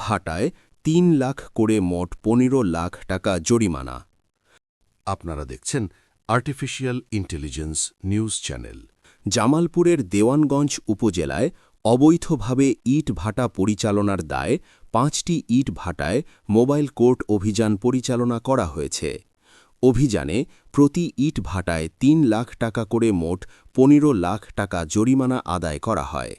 ভাটায় তিন লাখ করে মোট পনেরো লাখ টাকা জরিমানা। আপনারা দেখছেন আর্টিফিশিয়াল ইন্টেলিজেন্স নিউজ চ্যানেল জামালপুরের দেওয়ানগঞ্জ উপজেলায় অবৈধভাবে ইট ভাটা পরিচালনার দায়ে পাঁচটি ইট ভাটায় মোবাইল কোর্ট অভিযান পরিচালনা করা হয়েছে। অভিযানে প্রতি ইট ভাটায় তিন লাখ টাকা করে মোট পনেরো লাখ টাকা জরিমানা আদায় করা হয়।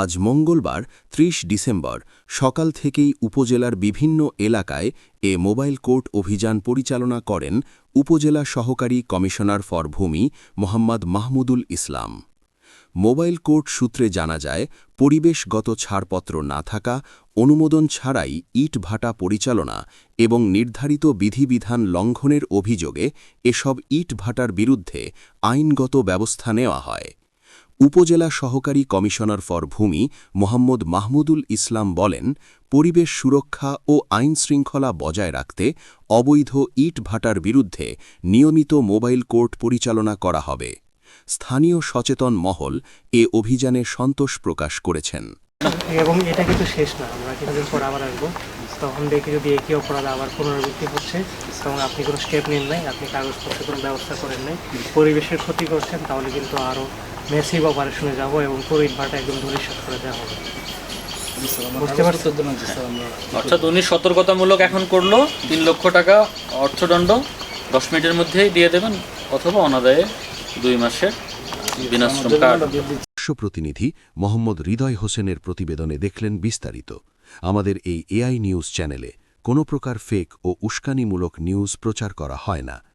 আজ মঙ্গলবার ৩০ ডিসেম্বর, সকাল থেকেই উপজেলার বিভিন্ন এলাকায় এ মোবাইল কোর্ট অভিযান পরিচালনা করেন উপজেলা সহকারী কমিশনার ফর ভূমি মোহাম্মদ মাহমুদুল ইসলাম। মোবাইল কোর্ট সূত্রে জানা যায়, পরিবেশগত ছাড়পত্র না থাকা, অনুমোদন ছাড়াই ইট ভাটা পরিচালনা এবং নির্ধারিত বিধিবিধান লঙ্ঘনের অভিযোগে এসব ইট ভাটার বিরুদ্ধে আইনগত ব্যবস্থা নেওয়া হয়। উপজেলা সহকারী কমিশনার ফর ভূমি মোহাম্মদ মাহমুদুল ইসলাম বলেন, পরিবেশ সুরক্ষা ও আইন শৃঙ্খলা বজায় রাখতে অবৈধ ইট ভাটার বিরুদ্ধে নিয়মিত মোবাইল কোর্ট পরিচালনা করা হবে। স্থানীয় সচেতন মহল এ অভিযানে সন্তোষ প্রকাশ করেছেন। এবং এটা কিন্তু শেষ না, আমরা কিছুদিন পর আবার আসব। তখন দেখি যদি একই অপরাধ আবার পুনরাবৃত্তি হচ্ছে তখন আপনি কোনো স্টেপ নেন নাই, আপনি কাগজপত্রে কোনো ব্যবস্থা করেন নাই, পরিবেশের ক্ষতি করছেন, তাহলে কিন্তু আরও মেসিভ অপারেশনে যাব এবং কোভিড ভাটা একদম ধরিষ্ঠ করে দেওয়া হবে। অর্থাৎ উনি সতর্কতামূলক এখন করল তিন লক্ষ টাকা অর্থদণ্ড দশ মিনিটের মধ্যেই দিয়ে দেবেন অথবা অনাদায়ে দুই মাসের বিনাশ্রম কার্ড। বিশ্ব প্রতিনিধি মোহাম্মদ হৃদয় হোসেনের প্রতিবেদনে দেখলেন বিস্তারিত। আমাদের এই এআই নিউজ চ্যানেলে কোনো প্রকার ফেক ও উস্কানিমূলক নিউজ প্রচার করা হয় না।